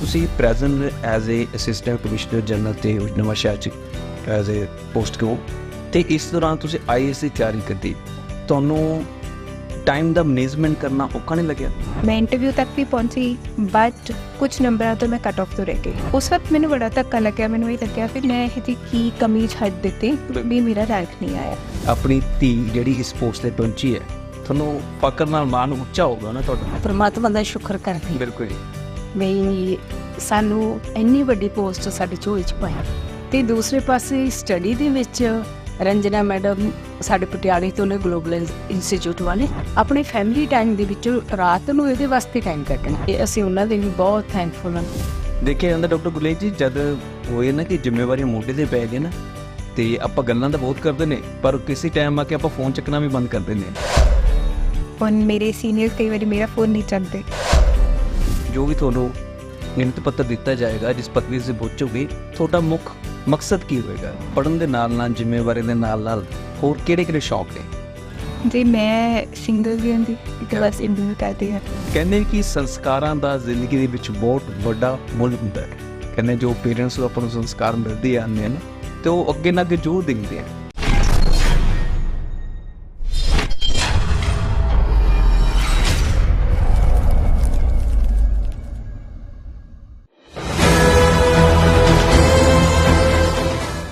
ਤੁਸੀਂ present as uh assistant commissioner general ਤੇ ਨਵਾਂ ਸ਼ਹਿਰ ਚ ਐਜ਼ ਅ ਪੋਸਟ ਕੋ ਤੇ ਇਸ ਦੌਰਾਨ ਤੁਸੀਂ ਆਈਐਸ ਦੀ ਤਿਆਰੀ ਕੀਤੀ। ਤੁਹਾਨੂੰ ਟਾਈਮ ਦਾ ਮੈਨੇਜਮੈਂਟ ਕਰਨਾ ਔਖਾ ਨਹੀਂ ਲੱਗਿਆ? ਮੈਂ ਇੰਟਰਵਿਊ ਤੱਕ ਵੀ ਪਹੁੰਚੀ ਬਟ ਕੁਝ ਨੰਬਰਾਂ ਤੋਂ ਮੈਂ ਕੱਟ ਆਫ ਤੋਂ ਰਹਿ ਗਈ। ਉਸ ਵਕਤ ਮੈਨੂੰ ਬੜਾ ਧੱਕਾ ਲੱਗਿਆ ਮੈਨੂੰ ਇਹ ਲੱਗਿਆ ਫਿਰ ਮੈਂ ਇਹ ਜੀ ਕੀ ਕਮੀ ਛੱਡ ਦਿੱਤੀ ਵੀ ਮੇਰਾ ਰੈਂਕ ਨਹੀਂ ਆਇਆ। ਆਪਣੀ ਧੀ ਜਿਹੜੀ ਇਸ ਪੋਸਟ ਤੇ ਪਹੁੰਚੀ ਹੈ ਤੁਹਾਨੂੰ ਫਕਰ ਨਾਲ ਮਾਣ ਉੱਚਾ ਹੋਗਾ ਨਾ ਤੁਹਾਡਾ? ਪਰਮਾਤਮਾ ਦਾ ਸ਼ੁਕਰ ਕਰਦੀ ਬਿਲਕੁਲ ਵੀ ਸਾਨੂੰ ਇੰਨੀ ਵੱਡੀ ਪੋਸਟ ਸਾਡੇ ਝੋਲੇ 'ਚ ਪਾਇਆ ਤੇ ਦੂਸਰੇ ਪਾਸੇ ਸਟੱਡੀ ਦੇ ਵਿੱਚ ਰੰਜਨਾ ਮੈਡਮ ਸਾਡੇ ਪਟਿਆਲੇ ਤੋਂ ਨੇ ਗਲੋਬਲ ਇੰਸਟੀਚਿਊਟ ਵਾਲੇ ਆਪਣੇ ਫੈਮਿਲੀ ਟਾਈਮ ਦੇ ਵਿੱਚ ਰਾਤ ਨੂੰ ਇਹਦੇ ਵਾਸਤੇ ਟਾਈਮ ਕੱਢਣਾ। ਇਹ ਅਸੀਂ ਉਹਨਾਂ ਦੇ ਵੀ ਬਹੁਤ ਥੈਂਕਫੁਲ ਹਾਂ। ਦੇਖਿਆ ਜਾਂਦਾ ਡਾਕਟਰ ਗੁਲੇ ਜੀ ਜਦ ਹੋਏ ਨਾ ਕਿ ਜ਼ਿੰਮੇਵਾਰੀਆਂ ਮੋਢੇ ਤੇ ਪੈ ਗਏ ਨਾ ਤੇ ਆਪਾਂ ਗੱਲਾਂ ਤਾਂ ਬਹੁਤ ਕਰਦੇ ਨੇ ਪਰ ਕਿਸੇ ਟਾਈਮ ਆ ਕੇ ਆਪਾਂ ਫੋਨ ਚੱਕਣਾ ਵੀ ਬੰਦ ਕਰ ਦਿੰਦੇ ਹਾਂ। ਹੁਣ ਮੇਰੇ ਸੀਨੀਅਰ ਕਈ ਵਾਰੀ ਮੇਰਾ ਫੋਨ ਨਹੀਂ ਚੱਕਦੇ। ਜੋ ਵੀ ਤੁਹਾਨੂੰ ਨਿਯਮਤ ਪੱਤਰ ਦਿੱਤਾ ਜਾਏਗਾ ਜਿਸ ਪਦਵੀ ਤੇ ਪਹੁੰਚੋਗੇ ਤੁਹਾਡਾ ਮੁੱਖ ਮਕਸਦ ਕੀ ਹੋਏਗਾ? ਪੜਨ ਦੇ ਨਾਲ ਨਾਲ ਜ਼ਿੰਮੇਵਾਰੀ ਦੇ ਨਾਲ ਨਾਲ ਹੋਰ ਕਿਹੜੇ ਕਿਹੜੇ ਸ਼ੌਕ ਨੇ? ਜੇ ਮੈਂ ਸਿੰਗਲ ਵੀ ਹੁੰਦੀ ਇੱਕ ਬਸ ਇੰਟਰਵਿਊ ਕਰਦੀ ਹਾਂ। ਕਹਿੰਦੇ ਕਿ ਸੰਸਕਾਰਾਂ ਦਾ ਜ਼ਿੰਦਗੀ ਦੇ ਵਿੱਚ ਬਹੁਤ ਵੱਡਾ ਮੁੱਲ ਹੁੰਦਾ ਹੈ। ਕਹਿੰਦੇ ਜੋ ਪੇਰੈਂਟਸ ਤੋਂ ਆਪਾਂ ਨੂੰ ਸੰਸਕਾਰ ਮਿਲਦੇ ਆਉਂਦੇ ਨੇ ਤੇ ਉਹ ਅੱਗੇ ਨਾ ਅੱਗੇ ਜ਼ੋਰ ਦਿੰਦੇ ਆ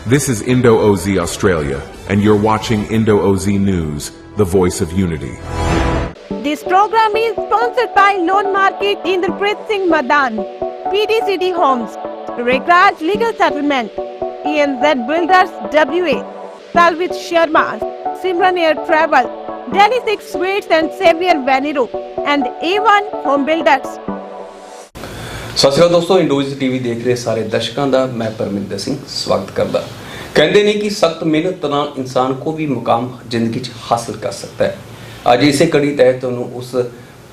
This is Indo OZ Australia, and you're watching Indo OZ News, the voice of unity. This program is sponsored by Loan Market Inderpreet Singh Madan, PD City Homes, Regraj Legal Settlement, ENZ Builders WA, Salvit Sharma, Simran Air Travel, Delhi 6 Suites and Xavier Vaniro, and A1 Home Builders. ਸਤਿ ਸ਼੍ਰੀ ਅਕਾਲ ਦੋਸਤੋ, ਇੰਡੋਜ਼ TV ਦੇਖ ਰਹੇ ਸਾਰੇ ਦਰਸ਼ਕਾਂ ਦਾ, ਮੈਂ ਪਰਮਿੰਦਰ ਸਿੰਘ, ਸਵਾਗਤ ਕਰਦਾ। ਕਹਿੰਦੇ ਨੇ ਕਿ ਸਖਤ ਮਿਹਨਤ ਨਾਲ ਇਨਸਾਨ ਕੋਈ ਵੀ ਮੁਕਾਮ ਜ਼ਿੰਦਗੀ 'ਚ ਹਾਸਲ ਕਰ ਸਕਦਾ ਹੈ। ਅੱਜ ਇਸੇ ਕੜੀ ਤਹਿਤ ਤੁਹਾਨੂੰ ਉਸ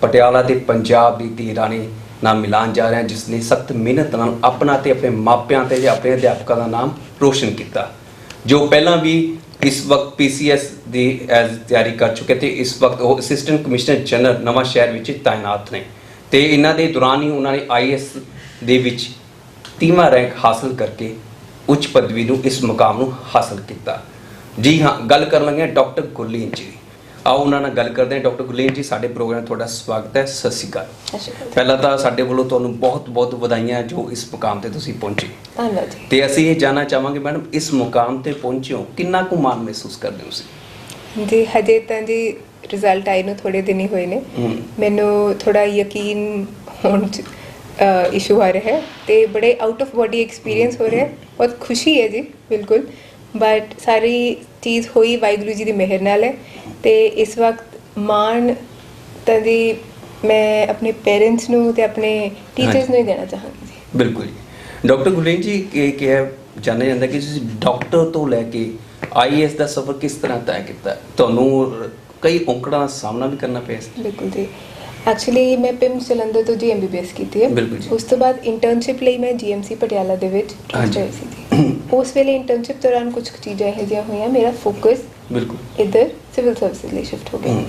ਪਟਿਆਲਾ ਤੇ ਪੰਜਾਬ ਦੀ ਧੀ ਰਾਣੀ ਨਾਲ ਮਿਲਾਨ ਜਾ ਰਹੇ ਹਾਂ ਜਿਸ ਨੇ ਸਖਤ ਮਿਹਨਤ ਨਾਲ ਆਪਣਾ ਤੇ ਆਪਣੇ ਮਾਪਿਆਂ ਤੇ ਜਾਂ ਆਪਣੇ ਅਧਿਆਪਕਾਂ ਦਾ ਨਾਮ ਰੋਸ਼ਨ ਕੀਤਾ। ਜੋ ਪਹਿਲਾਂ ਵੀ ਇਸ ਵਕਤ ਪੀਸੀਐਸ ਦੀ ਐਜ਼ ਤਿਆਰੀ ਕਰ ਚੁੱਕੇ ਤੇ ਇਸ ਵਕਤ ਉਹ ਅਸਿਸਟੈਂਟ ਕਮਿਸ਼ਨਰ ਜਨਰਲ ਨਵਾਂ ਸ਼ਹਿਰ ਵਿੱਚ ਤਾਇਨਾਤ ਨੇ। ਤੇ ਇਹਨਾਂ ਦੇ ਦੌਰਾਨ ਹੀ ਉਹਨਾਂ ਨੇ ਆਈਐਸ ਦੇ ਵਿੱਚ ਤੀਵਾਂ ਰੈਂਕ ਹਾਸਲ ਕਰਕੇ ਉੱਚ ਪਦਵੀ ਨੂੰ ਇਸ ਮੁਕਾਮ ਨੂੰ ਹਾਸਲ ਕੀਤਾ। ਜੀ ਹਾਂ ਗੱਲ ਕਰਨ ਲੱਗੇ ਡਾਕਟਰ ਗੁਰਲੀਨ ਜੀ। ਆਓ ਉਹਨਾਂ ਨਾਲ ਗੱਲ ਕਰਦੇ ਹਾਂ। ਡਾਕਟਰ ਗੁਰਲੀਨ ਜੀ ਸਾਡੇ ਪ੍ਰੋਗਰਾਮ ਤੁਹਾਡਾ ਸਵਾਗਤ ਹੈ। ਸਤਿ ਸ਼੍ਰੀ ਅਕਾਲ। ਪਹਿਲਾਂ ਤਾਂ ਸਾਡੇ ਵੱਲੋਂ ਤੁਹਾਨੂੰ ਬਹੁਤ ਬਹੁਤ ਵਧਾਈਆਂ ਜੋ ਇਸ ਮੁਕਾਮ ਤੇ ਤੁਸੀਂ ਪਹੁੰਚੇ। ਧੰਨਵਾਦ ਜੀ। ਤੇ ਅਸੀਂ ਇਹ ਜਾਨਣਾ ਚਾਹਾਂਗੇ ਮੈਡਮ ਇਸ ਮੁਕਾਮ ਤੇ ਪਹੁੰਚਿਓ ਕਿੰਨਾ ਕੁ ਮਾਣ ਮਹਿਸੂਸ ਕਰਦੇ ਹੋ ਤੁਸੀਂ? ਜੀ ਹਜੇ ਤਾਂ ਜੀ ਰਿਜ਼ਲਟ ਆਏ ਨੂੰ ਥੋੜੇ ਦਿਨ ਹੀ ਹੋਏ ਨੇ। ਮੈਨੂੰ ਥੋੜਾ ਯਕੀਨ ਹੋਣ ਚ ਇਸ਼ੂ ਆ ਰਿਹਾ ਹੈ ਤੇ ਬੜੇ ਆਊਟ ਆਫ ਬਾਡੀ ਐਕਸਪੀਰੀਅੰਸ ਹੋ ਰਿਹਾ ਹੈ। ਬਹੁਤ ਖੁਸ਼ੀ ਹੈ ਜੀ ਬਿਲਕੁਲ। ਬਟ ਸਾਰੀ ਚੀਜ਼ ਹੋਈ ਵਾਹਿਗੁਰੂ ਜੀ ਦੀ ਮਿਹਰ ਨਾਲ ਹੈ ਤੇ ਇਸ ਵਕਤ ਮਾਣ ਤਾਂ ਜੀ ਮੈਂ ਆਪਣੇ ਪੇਰੈਂਟਸ ਨੂੰ ਤੇ ਆਪਣੇ ਟੀਚਰਸ। ਨੂੰ ਹੀ ਦੇਣਾ ਚਾਹਾਂਗੀ ਜੀ। ਬਿਲਕੁਲ ਜੀ। ਡਾਕਟਰ ਗੁਰਲੀਨ ਜੀ ਇਹ ਕਿਹਾ ਜਾਣਿਆ ਜਾਂਦਾ ਕਿ ਤੁਸੀਂ ਡਾਕਟਰ ਤੋਂ ਲੈ ਕੇ ਆਈਐਸ ਦਾ ਸਫ਼ਰ ਕਿਸ ਤਰ੍ਹਾਂ ਤੈਅ ਕੀਤਾ? ਤੁਹਾਨੂੰ ਕਈ ਔਕੜਾਂ ਦਾ ਸਾਹਮਣਾ ਵੀ ਕਰਨਾ ਪਿਆ ਸੀ। ਬਿਲਕੁਲ ਜੀ। ਐਕਚੁਅਲੀ ਮੈਂ ਪਿਮਸ ਜਲੰਧਰ ਤੋਂ ਜੀ ਐਮਬੀਬੀਐਸ ਕੀਤੀ ਹੈ। ਬਿਲਕੁਲ ਜੀ। ਉਸ ਤੋਂ ਬਾਅਦ ਇੰਟਰਨਸ਼ਿਪ ਲਈ ਮੈਂ ਜੀਐਮਸੀ ਪਟਿਆਲਾ ਦੇ ਵਿੱਚ। ਟ੍ਰਾਂਸਫਰ ਸੀ ਜੀ ਉਸ ਵੇਲੇ ਇੰਟਰਨਸ਼ਿਪ ਦੌਰਾਨ ਕੁਝ ਚੀਜ਼ਾਂ ਇਹੋ ਜਿਹੀਆਂ ਹੋਈਆਂ। ਮੇਰਾ ਫੋਕਸ ਬਿਲਕੁਲ। ਇੱਧਰ ਸਿਵਲ ਸਰਵਿਸ ਲਈ ਸ਼ਿਫਟ ਹੋ ਗਿਆ।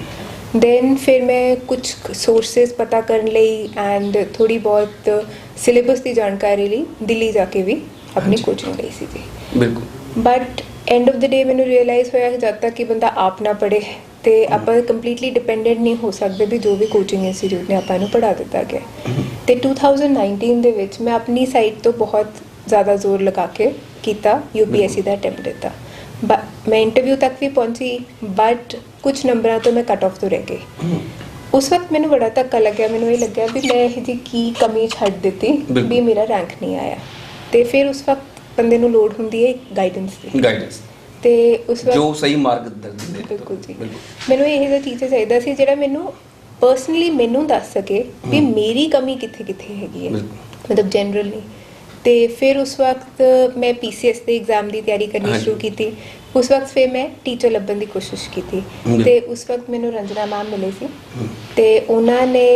ਦੈਨ ਫਿਰ ਮੈਂ ਕੁਝ ਸੋਰਸਸ ਪਤਾ ਕਰਨ ਲਈ ਐਂਡ ਥੋੜੀ ਬਹੁਤ ਸਿਲੇਬਸ ਦੀ ਜਾਣਕਾਰੀ ਲਈ ਦਿੱਲੀ ਜਾ ਕੇ ਵੀ ਆਪਣੀ। ਕੋਚਿੰਗ ਲਈ ਸੀ ਜੀ ਬਿਲਕੁਲ। But end of the day ਮੈਨੂੰ ਰਿਅਲਾਈਜ਼ ਹੋਇਆ ਕਿ ਜਦ ਤੱਕ ਕਿ ਬੰਦਾ ਆਪ ਨਾ ਪੜੇ ਤੇ ਆਪਾਂ ਕੰਪਲੀਟਲੀ ਡਿਪੈਂਡੈਂਟ ਨਹੀਂ ਹੋ ਸਕਦੇ ਵੀ ਜੋ ਵੀ ਕੋਚਿੰਗ ਇੰਸਟੀਚਿਊਟ ਨੇ ਆਪਾਂ ਨੂੰ ਪੜਾ ਦਿੱਤਾ ਗਿਆ ਤੇ 2019 ਦੇ ਵਿੱਚ ਮੈਂ ਆਪਣੀ ਸਾਈਡ ਤੋਂ ਬਹੁਤ ਜ਼ਿਆਦਾ ਜ਼ੋਰ ਲਗਾ ਕੇ ਕੀਤਾ ਯੂਪੀਐਸਸੀ ਦਾ ਅਟੈਂਪਟ ਦਿੱਤਾ। ਮੈਂ ਇੰਟਰਵਿਊ ਤੱਕ ਵੀ ਪਹੁੰਚੀ ਬਟ ਕੁਝ ਨੰਬਰਾਂ ਤੋਂ ਮੈਂ ਕੱਟ ਆਫ ਤੋਂ ਰਹਿ ਗਈ। ਉਸ ਵਕਤ ਮੈਨੂੰ ਬੜਾ ਧੱਕਾ ਲੱਗਿਆ ਮੈਨੂੰ ਇਹ ਲੱਗਿਆ ਵੀ ਮੈਂ ਇਹ ਜੀ ਕੀ ਕਮੀ ਛੱਡ ਦਿੱਤੀ। ਵੀ ਮੇਰਾ ਰੈਂਕ ਨਹੀਂ ਆਇਆ। ਤੇ ਫਿਰ ਉਸ ਵਕਤ ਬੰਦੇ ਨੂੰ ਲੋੜ ਹੁੰਦੀ ਹੈ ਗਾਈਡੈਂਸ ਦੀ। ਗਾਈਡੈਂਸ ਤੇ ਉਸ ਵਕਤ ਜੋ ਸਹੀ ਮਾਰਗ ਦਰਸ਼ਨ ਦੇ ਬਿਲਕੁਲ ਜੀ। ਮੈਨੂੰ ਇਹ ਜਿਹਾ ਟੀਚਰ ਚਾਹੀਦਾ ਸੀ ਜਿਹੜਾ ਮੈਨੂੰ ਪਰਸਨਲੀ ਮੈਨੂੰ ਦੱਸ ਸਕੇ ਵੀ ਮੇਰੀ ਕਮੀ ਕਿੱਥੇ ਕਿੱਥੇ ਹੈਗੀ ਹੈ। ਮਤਲਬ ਜਨਰਲੀ ਤੇ ਫਿਰ ਉਸ ਵਕਤ ਮੈਂ ਪੀਸੀਐਸ ਦੇ ਐਗਜ਼ਾਮ ਦੀ ਤਿਆਰੀ ਕਰਨੀ। ਸ਼ੁਰੂ ਕੀਤੀ। ਉਸ ਵਕਤ ਫਿਰ ਮੈਂ ਟੀਚਰ ਲੱਭਣ ਦੀ ਕੋਸ਼ਿਸ਼ ਕੀਤੀ। ਤੇ ਉਸ ਵਕਤ ਮੈਨੂੰ ਰੰਜਨਾ ਮੈਮ ਮਿਲੇ ਸੀ। ਤੇ ਉਹਨਾਂ ਨੇ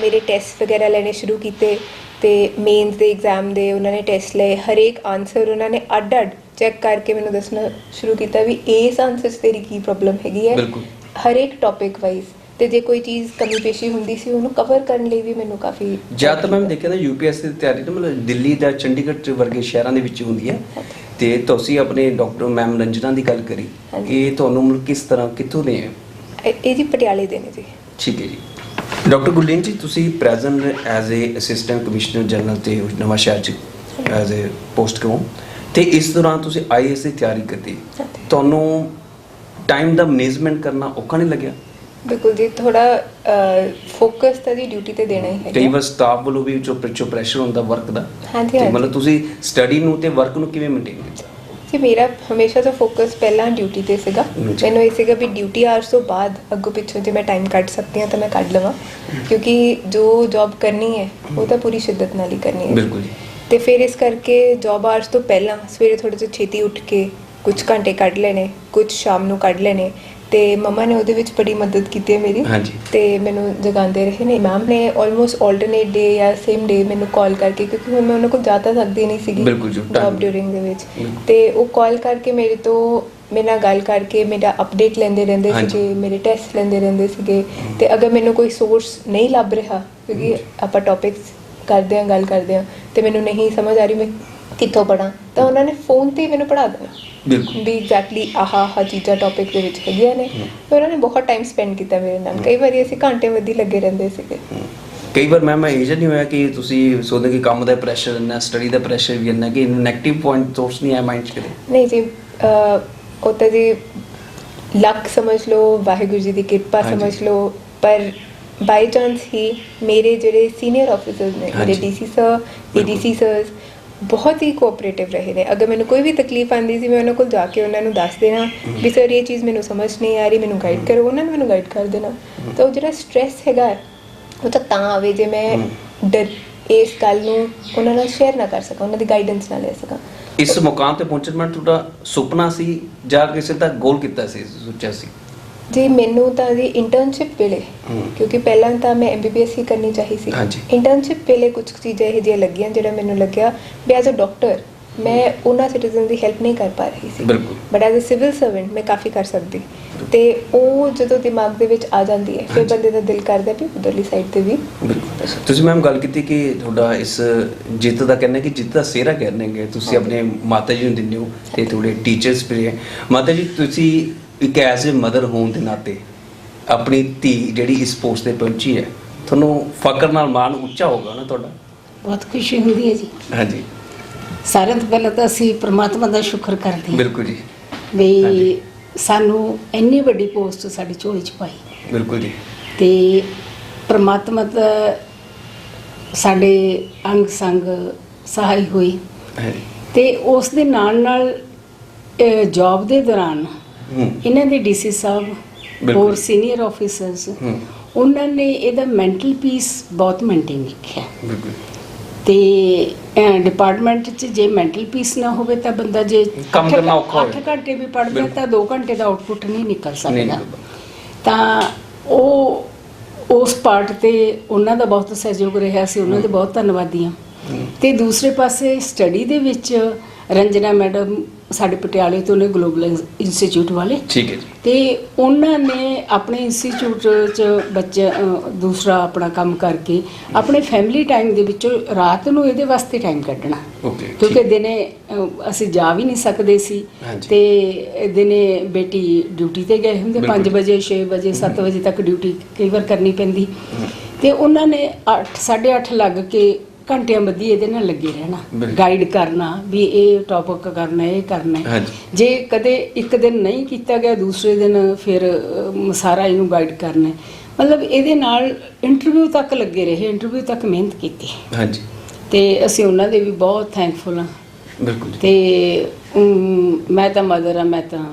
ਮੇਰੇ ਟੈਸਟ ਵਗੈਰਾ ਲੈਣੇ ਸ਼ੁਰੂ ਕੀਤੇ। ਤੇ ਮੇਨਸ ਦੇ ਐਗਜ਼ਾਮ ਦੇ ਉਹਨਾਂ ਨੇ ਟੈਸਟ ਲਏ ਹਰੇਕ ਆਨਸਰ ਉਹਨਾਂ ਨੇ ਅੱਡ-ਅੱਡ ਚੈੱਕ ਕਰਕੇ ਮੈਨੂੰ ਦੱਸਣਾ ਸ਼ੁਰੂ ਕੀਤਾ ਵੀ ਇਸ ਆਨਸਰ 'ਚ ਤੇਰੀ ਕੀ ਪ੍ਰੋਬਲਮ ਹੈਗੀ ਹੈ। ਬਿਲਕੁਲ। ਹਰੇਕ ਟੌਪਿਕ ਵਾਈਜ਼ ਤੇ ਜੇ ਕੋਈ ਚੀਜ਼ ਕਮੀ ਪੇਸ਼ੀ ਹੁੰਦੀ ਸੀ ਉਹਨੂੰ ਕਵਰ ਕਰਨ ਲਈ ਵੀ ਮੈਨੂੰ ਕਾਫੀ ਜ਼ਿਆਦਾਤਰ ਮੈਂ ਦੇਖਿਆ ਨਾ ਯੂਪੀਐਸਸੀ ਦੀ ਤਿਆਰੀ ਨਾ ਮਤਲਬ ਦਿੱਲੀ ਦਾ ਚੰਡੀਗੜ੍ਹ ਵਰਗੇ ਸ਼ਹਿਰਾਂ ਦੇ ਵਿੱਚ ਹੁੰਦੀ ਹੈ। ਤੇ ਤੁਸੀਂ ਆਪਣੇ ਡਾਕਟਰ ਮੈਮ ਰੰਜਨਾ ਦੀ ਗੱਲ ਕਰੀ। ਇਹ ਤੁਹਾਨੂੰ ਕਿਸ ਤਰ੍ਹਾਂ ਕਿੱਥੋਂ ਦੇ ਹੈ? ਇਹ ਜੀ ਪਟਿਆਲੇ ਦੇ ਨੇ ਜੀ। ਠੀਕ ਹੈ ਜੀ। ਡਾਕਟਰ ਗੁਰਲੀਨ ਜੀ ਤੁਸੀਂ present as uh assistant commissioner general ਤੇ ਨਵਾਂ ਸ਼ਹਿਰ ਚ ਐਜ਼ ਅ ਪੋਸਟ ਕਰੋ ਤੇ ਇਸ ਦੌਰਾਨ ਤੁਸੀਂ ਆਈਐਸ ਦੀ ਤਿਆਰੀ ਕੀਤੀ। ਤੁਹਾਨੂੰ ਟਾਈਮ ਦਾ ਮੈਨੇਜਮੈਂਟ ਕਰਨਾ ਔਖਾ ਨਹੀਂ ਲੱਗਿਆ? ਬਿਲਕੁਲ ਜੀ ਥੋੜਾ ਫੋਕਸ ਤਾਂ ਜੀ ਡਿਊਟੀ ਤੇ ਦੇਣਾ ਹੀ ਹੈ ਕਈ ਵਾਰ ਸਟਾਫ ਵੱਲੋਂ ਵੀ ਜੋ ਪ੍ਰੈਸ਼ਰ ਹੁੰਦਾ ਵਰਕ ਦਾ। ਹਾਂਜੀ। ਮਤਲਬ ਤੁਸੀਂ ਸਟੱਡੀ ਨੂੰ ਤੇ ਵਰਕ ਨੂੰ ਕਿਵੇਂ ਮੇਨਟੇਨ ਕੀਤਾ? ਜੀ ਮੇਰਾ ਹਮੇਸ਼ਾ ਤੋਂ ਫੋਕਸ ਪਹਿਲਾਂ ਡਿਊਟੀ ਤੇ ਸੀਗਾ। ਮੈਨੂੰ ਇਹ ਸੀਗਾ ਵੀ ਡਿਊਟੀ ਆਵਰਸ ਤੋਂ ਬਾਅਦ ਅੱਗੋਂ ਪਿੱਛੋਂ ਜੇ ਮੈਂ ਟਾਈਮ ਕੱਢ ਸਕਦੀ ਹਾਂ ਤਾਂ ਮੈਂ ਕੱਢ ਲਵਾਂ। ਕਿਉਂਕਿ ਜੋ ਜੌਬ ਕਰਨੀ ਹੈ ਉਹ ਤਾਂ ਪੂਰੀ ਸ਼ਿੱਦਤ ਨਾਲ ਹੀ ਕਰਨੀ ਹੈ। ਬਿਲਕੁਲ ਤੇ ਫਿਰ ਇਸ ਕਰਕੇ ਜੌਬ ਆਵਰਸ ਤੋਂ ਪਹਿਲਾਂ ਸਵੇਰੇ ਥੋੜੇ ਜਿਹਾ ਛੇਤੀ ਉੱਠ ਕੇ ਕੁਝ ਘੰਟੇ ਕੱਢ ਲੈਣੇ ਕੁਝ ਸ਼ਾਮ ਨੂੰ ਕੱਢ ਲੈਣੇ। ਤੇ ਮਮਾ ਨੇ ਉਹਦੇ ਵਿੱਚ ਬੜੀ ਮਦਦ ਕੀਤੀ ਹੈ ਮੇਰੀ। ਹਾਂਜੀ। ਤੇ ਮੈਨੂੰ ਜਗਾਉਂਦੇ ਰਹੇ ਨੇ। ਮੈਮ ਨੇ ਆਲਮੋਸਟ ਆਲਟਰਨੇਟ ਡੇ ਜਾਂ ਸੇਮ ਡੇ ਮੈਨੂੰ ਕਾਲ ਕਰਕੇ ਕਿਉਂਕਿ ਹੁਣ ਮੈਂ ਉਹਨਾਂ ਕੋਲ ਜਾ ਤਾਂ ਸਕਦੀ ਨਹੀਂ ਸੀਗੀ ਬਿਲਕੁਲ ਜੀ, time- ਜੌਬ ਡਿਊਰਿੰਗ ਦੇ ਵਿੱਚ। ਤੇ ਉਹ ਕਾਲ ਕਰਕੇ ਮੇਰੇ ਤੋਂ ਮੇਰੇ ਨਾਲ ਗੱਲ ਕਰਕੇ ਮੇਰਾ ਅਪਡੇਟ ਲੈਂਦੇ ਰਹਿੰਦੇ ਹਾਂਜੀ। ਸੀਗੇ ਮੇਰੇ ਟੈਸਟ ਲੈਂਦੇ ਰਹਿੰਦੇ ਸੀਗੇ। ਤੇ ਅਗਰ ਮੈਨੂੰ ਕੋਈ ਸੋਰਸ ਨਹੀਂ ਲੱਭ ਰਿਹਾ ਕਿਉਂਕਿ ਆਪਾਂ ਟੌਪਿਕਸ ਕਰਦੇ ਹਾਂ ਗੱਲ ਕਰਦੇ ਹਾਂ ਤੇ ਮੈਨੂੰ ਨਹੀਂ ਸਮਝ ਆ ਰਹੀ ਮੈਂ ਕਿੱਥੋਂ ਪੜਾਂ ਤਾਂ ਉਹਨਾਂ ਨੇ ਫੋਨ ਤੇ ਹੀ ਮੈਨੂੰ ਪੜਾ ਦੇਣਾ। ਵੀ ਐਗਜ਼ੈਕਟਲੀ ਆਹ ਆਹ ਚੀਜ਼ਾਂ ਟੌਪਿਕ ਦੇ ਵਿੱਚ ਹੈਗੀਆਂ ਨੇ। ਤੇ ਉਹਨਾਂ ਨੇ ਬਹੁਤ ਟਾਈਮ ਸਪੈਂਡ ਕੀਤਾ ਮੇਰੇ ਨਾਲ। ਕਈ ਵਾਰੀ ਅਸੀਂ ਘੰਟੇ ਵੱਧੀ ਲੱਗੇ ਰਹਿੰਦੇ ਸੀਗੇ। ਕਈ ਵਾਰ ਮੈਂ ਮੈਂ ਇਹ ਨਹੀਂ ਹੋਇਆ ਕਿ ਤੁਸੀਂ ਸੋਚਦੇ ਕਿ ਕੰਮ ਦਾ ਪ੍ਰੈਸ਼ਰ ਇੰਨਾ ਸਟੱਡੀ ਦਾ ਪ੍ਰੈਸ਼ਰ ਵੀ ਇੰਨਾ ਕਿ ਨੈਗੇਟਿਵ ਪੁਆਇੰਟ ਥੋਟਸ ਨਹੀਂ ਆਏ ਮਾਈਂਡ 'ਚ ਕਦੇ? ਨਹੀਂ ਜੀ ਅਹ, ਉਹ ਤਾਂ ਜੀ ਲੱਕ ਸਮਝ ਲਓ ਵਾਹਿਗੁਰੂ ਜੀ ਦੀ ਕਿਰਪਾ। ਸਮਝ ਲਓ। ਪਰ ਬਾਈ ਚਾਂਸ ਹੀ ਮੇਰੇ ਜਿਹੜੇ ਸੀਨੀਅਰ ਆਫੀਸਰਸ ਨੇ ਮੇਰੇ। ਡੀਸੀ ਸਰ ਏਡੀਸੀ ਸਰਸ ਬਹੁਤ ਹੀ ਕੋਆਪਰੇਟਿਵ ਰਹੇ ਨੇ। ਅਗਰ ਮੈਨੂੰ ਕੋਈ ਵੀ ਤਕਲੀਫ ਆਂਦੀ ਸੀ ਮੈਂ ਉਹਨਾਂ ਕੋਲ ਜਾ ਕੇ ਉਹਨਾਂ ਨੂੰ ਦੱਸ ਦੇਣਾ ਵੀ ਸਰ ਇਹ ਚੀਜ਼ ਮੈਨੂੰ ਸਮਝ ਨਹੀਂ ਆ ਰਹੀ ਮੈਨੂੰ ਗਾਈਡ ਕਰੋ। ਉਹਨਾਂ ਨੇ ਮੈਨੂੰ ਗਾਈਡ ਕਰ ਦੇਣਾ। ਤਾਂ ਉਹ ਜਿਹੜਾ ਸਟ੍ਰੈਸ ਹੈਗਾ ਉਹ ਤਾਂ ਤਾਂ ਆਵੇ ਜੇ ਮੈਂ ਡਰ ਇਸ ਗੱਲ ਨੂੰ ਉਹਨਾਂ ਨਾਲ ਸ਼ੇਅਰ ਨਾ ਕਰ ਸਕਾਂ ਉਹਨਾਂ ਦੀ ਗਾਈਡੈਂਸ ਨਾ ਲੈ ਸਕਾਂ। ਇਸ ਮੁਕਾਮ ਤੇ ਪਹੁੰਚਣ ਮੈਂ ਤੁਹਾਡਾ ਸੁਪਨਾ ਸੀ ਜਾਂ ਕਿਸੇ ਦਾ ਗੋਲ ਕੀਤਾ ਸੀ ਸੋਚਿਆ ਸੀ? ਜੀ ਮੈਨੂੰ ਤਾਂ ਜੀ ਇੰਟਰਨਸ਼ਿਪ ਵੇਲੇ। ਕਿਉਂਕਿ ਪਹਿਲਾਂ ਤਾਂ ਮੈਂ ਐਮਬੀਬੀਐਸ ਹੀ ਕਰਨੀ ਚਾਹੀ ਸੀ। ਹਾਂਜੀ। ਇੰਟਰਨਸ਼ਿਪ ਵੇਲੇ ਕੁਝ ਚੀਜ਼ਾਂ ਇਹ ਜਿਹੀਆਂ ਲੱਗੀਆਂ ਜਿਹੜਾ ਮੈਨੂੰ ਲੱਗਿਆ ਵੀ ਐਜ਼ ਅ ਡਾਕਟਰ ਮੈਂ ਉਹਨਾਂ ਸਿਟੀਜ਼ਨ ਦੀ ਹੈਲਪ ਨਹੀਂ ਕਰ ਪਾ ਰਹੀ ਸੀ। ਬਿਲਕੁਲ। But as a civil servant ਮੈਂ ਕਾਫੀ ਕਰ ਸਕਦੀ। ਤੇ ਉਹ ਜਦੋਂ ਦਿਮਾਗ ਦੇ ਵਿੱਚ ਆ ਜਾਂਦੀ ਹੈ ਫਿਰ ਹਾਂਜੀ। ਬੰਦੇ ਦਾ ਦਿਲ ਕਰਦਾ ਵੀ ਉਧਰਲੀ ਸਾਈਡ ਤੇ ਵੀ। ਬਿਲਕੁਲ। ਤੁਸੀਂ ਮੈਮ ਗੱਲ ਕੀਤੀ ਕਿ ਤੁਹਾਡਾ ਇਸ ਜਿੱਤ ਦਾ ਕਹਿੰਦੇ ਕਿ ਜਿੱਤ ਦਾ ਸਿਹਰਾ ਕਹਿੰਦੇ ਤੁਸੀਂ ਆਪਣੇ ਮਾਤਾ ਜੀ ਨੂੰ ਦਿੰਦੇ ਹੋ ਤੇ ਤੁਹਾਡੇ ਟੀਚਰਸ ਵੀ ਹੈ ਮਾਤਾ ਜੀ ਤੁਸੀਂ ਇੱਕ ਐਜ਼ ਅ ਮਦਰ ਹੋਣ ਦੇ ਨਾਤੇ ਆਪਣੀ ਧੀ ਜਿਹੜੀ ਇਸ ਪੋਸਟ ਤੇ ਪਹੁੰਚੀ ਹੈ ਤੁਹਾਨੂੰ ਫਕਰ ਨਾਲ ਮਾਣ ਉੱਚਾ ਹੋਗਾ ਨਾ ਤੁਹਾਡਾ? ਬਹੁਤ ਖੁਸ਼ੀ ਹੁੰਦੀ ਹੈ ਜੀ। ਹਾਂਜੀ। ਸਾਰਿਆਂ ਤੋਂ ਪਹਿਲਾਂ ਤਾਂ ਅਸੀਂ ਪ੍ਰਮਾਤਮਾ ਦਾ ਸ਼ੁਕਰ ਕਰਦੇ ਹਾਂ। ਬਿਲਕੁਲ ਜੀ। ਵੀ। ਸਾਨੂੰ ਇੰਨੀ ਵੱਡੀ ਪੋਸਟ ਸਾਡੀ ਝੋਲੀ 'ਚ ਪਾਈ। ਬਿਲਕੁਲ ਜੀ। ਤੇ ਪ੍ਰਮਾਤਮਾ ਦਾ ਸਾਡੇ ਅੰਗ ਸੰਗ ਸਹਾਈ ਹੋਈ। ਤੇ ਉਸ ਦੇ ਨਾਲ ਨਾਲ ਜੌਬ ਦੇ ਦੌਰਾਨ ਇਹਨਾਂ ਦੇ ਡੀਸੀ ਸਾਹਿਬ। ਹੋਰ ਸੀਨੀਅਰ ਆਫੀਸਰਸ ਉਹਨਾਂ ਨੇ ਇਹਦਾ ਮੈਂਟਲ ਪੀਸ ਬਹੁਤ ਮੇਨਟੇਨ ਰੱਖਿਆ ਬਿਲਕੁਲ ਤੇ ਡਿਪਾਰਟਮੈਂਟ 'ਚ ਜੇ ਮੈਂਟਲ ਪੀਸ ਨਾ ਹੋਵੇ ਤਾਂ ਬੰਦਾ ਜੇ ਕੰਮ ਕਰਨਾ ਔਖਾ ਹੋਵੇ। ਅੱਠ ਘੰਟੇ ਵੀ ਬਿਲਕੁਲ। ਤਾਂ 2 ਘੰਟੇ ਦਾ ਆਉਟਪੁੱਟ ਨਹੀਂ ਨਿਕਲ ਸਕਦਾ। ਤਾਂ ਉਹ ਉਸ ਪਾਰਟ ਤੇ ਉਹਨਾਂ ਦਾ ਬਹੁਤ ਸਹਿਯੋਗ ਰਿਹਾ ਸੀ ਉਹਨਾਂ ਦੇ ਬਹੁਤ ਧੰਨਵਾਦੀ ਹਾਂ ਤੇ ਦੂਸਰੇ ਪਾਸੇ ਸਟੱਡੀ ਦੇ ਵਿੱਚ ਰੰਜਨਾ ਮੈਡਮ ਸਾਡੇ ਪਟਿਆਲੇ ਤੋਂ ਨੇ ਗਲੋਬਲ ਇੰਸਟੀਚਿਊਟ ਵਾਲੇ। ਠੀਕ ਹੈ ਜੀ। ਤੇ ਉਹਨਾਂ ਨੇ ਆਪਣੇ ਇੰਸਟੀਚਿਊਟ ਚ ਬੱਚੇ ਦੂਸਰਾ ਆਪਣਾ ਕੰਮ ਕਰਕੇ ਆਪਣੇ ਫੈਮਿਲੀ ਟਾਈਮ ਦੇ ਵਿੱਚੋਂ ਰਾਤ ਨੂੰ ਇਹਦੇ ਵਾਸਤੇ ਟਾਈਮ ਕੱਢਣਾ। ਓਕੇ ਕਿਉਂਕਿ ਦਿਨੇ ਅਸੀਂ ਜਾ ਵੀ ਨਹੀਂ ਸਕਦੇ ਸੀ। ਹਾਂਜੀ। ਤੇ ਦਿਨੇ ਬੇਟੀ ਡਿਊਟੀ ਤੇ ਗਏ ਹੁੰਦੇ ਬਿਲਕੁਲ। 5 ਵਜੇ 6 ਵਜੇ 7 ਵਜੇ ਤੱਕ ਡਿਊਟੀ ਕਈ ਵਾਰ ਕਰਨੀ ਪੈਂਦੀ। ਤੇ ਉਹਨਾਂ ਨੇ 8 8:30 ਲੱਗ ਕੇ ਘੰਟਿਆਂ ਬੱਧੀ ਇਹਦੇ ਨਾਲ ਲੱਗੇ ਰਹਿਣਾ। ਗਾਈਡ ਕਰਨਾ ਵੀ ਇਹ ਟੌਪਿਕ ਕਰਨਾ ਇਹ ਕਰਨਾ। ਜੇ ਕਦੇ ਇੱਕ ਦਿਨ ਨਹੀਂ ਕੀਤਾ ਗਿਆ ਦੂਸਰੇ ਦਿਨ ਫਿਰ ਸਾਰਾ ਇਹਨੂੰ ਗਾਈਡ ਕਰਨਾ। ਮਤਲਬ ਇਹਦੇ ਨਾਲ ਇੰਟਰਵਿਊ ਤੱਕ ਲੱਗੇ ਰਹੇ ਇੰਟਰਵਿਊ ਤੱਕ ਮਿਹਨਤ ਕੀਤੀ ਹਾਂਜੀ ਤੇ ਅਸੀਂ ਉਹਨਾਂ ਦੇ ਵੀ ਬਹੁਤ ਥੈਂਕਫੁਲ ਹਾਂ ਬਿਲਕੁਲ ਤੇ ਮੈਂ ਤਾਂ ਮਦਰ ਆ ਮੈਂ ਤਾਂ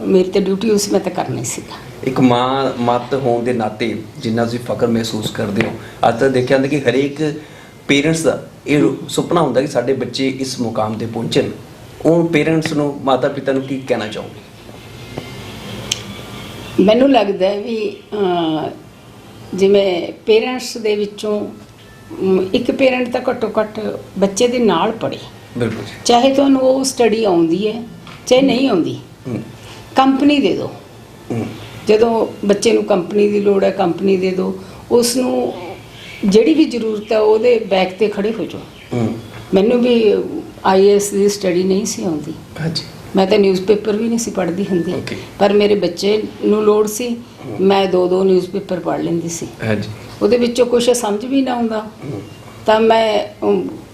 ਮੇਰੀ ਤੇ ਡਿਊਟੀ ਉਸ ਮੈਂ ਤਾਂ ਕਰਨੀ ਸੀਗਾ ਇੱਕ ਮਾਂ ਮਤ ਹੋਣ ਦੇ ਨਾਤੇ ਜਿੰਨਾ ਤੁਸੀਂ ਫਖਰ ਮਹਿਸੂਸ ਕਰਦੇ ਹੋ ਅੱਜ ਤੱਕ ਦੇਖਿਆ ਕਿ ਹਰੇਕ ਪੇਰੈਂਟਸ ਦਾ ਇਹ ਸੁਪਨਾ ਹੁੰਦਾ ਕਿ ਸਾਡੇ ਬੱਚੇ ਇਸ ਮੁਕਾਮ ਤੇ ਪਹੁੰਚਣ। ਉਹ ਪੇਰੈਂਟਸ ਨੂੰ ਮਾਤਾ ਪਿਤਾ ਨੂੰ ਕੀ ਕਹਿਣਾ ਚਾਹੋਗੇ? ਮੈਨੂੰ ਲੱਗਦਾ ਹੈ ਵੀ ਜਿਵੇਂ ਪੇਰੈਂਟਸ ਦੇ ਵਿੱਚੋਂ ਇੱਕ ਪੇਰੈਂਟ ਤਾਂ ਘੱਟੋ ਘੱਟ ਬੱਚੇ ਦੇ ਨਾਲ ਪੜੇ ਬਿਲਕੁਲ ਚਾਹੇ ਤੁਹਾਨੂੰ ਉਹ ਸਟੱਡੀ ਆਉਂਦੀ ਹੈ ਚਾਹੇ ਨਹੀਂ ਆਉਂਦੀ। ਕੰਪਨੀ ਦੇ ਦਿਓ ਜਦੋਂ ਬੱਚੇ ਨੂੰ ਕੰਪਨੀ ਦੀ ਲੋੜ ਹੈ ਕੰਪਨੀ ਦੇ ਦਿਓ ਉਸ ਨੂੰ ਜਿਹੜੀ ਵੀ ਜ਼ਰੂਰਤ ਹੈ ਉਹਦੇ ਬੈਕ ਤੇ ਖੜੇ ਹੋ ਜਾਓ। ਹੂੰ। ਮੈਨੂੰ ਵੀ ਆਈਐਸ ਦੀ ਸਟੱਡੀ ਨਹੀਂ ਸੀ ਆਉਂਦੀ। ਹਾਂਜੀ। ਮੈਂ ਤਾਂ ਨਿਊਜ਼ਪੇਪਰ ਵੀ ਨਹੀਂ ਸੀ ਪੜ੍ਹਦੀ ਹੁੰਦੀ। Okay. ਪਰ ਮੇਰੇ ਬੱਚੇ ਨੂੰ ਲੋੜ ਸੀ ਮੈਂ ਦੋ ਦੋ ਨਿਊਜ਼ਪੇਪਰ ਪੜ੍ਹ ਲੈਂਦੀ ਸੀ। ਹਾਂਜੀ। ਉਹਦੇ ਵਿੱਚੋਂ ਕੁਝ ਸਮਝ ਵੀ ਨਾ ਆਉਂਦਾ। ਤਾਂ ਮੈਂ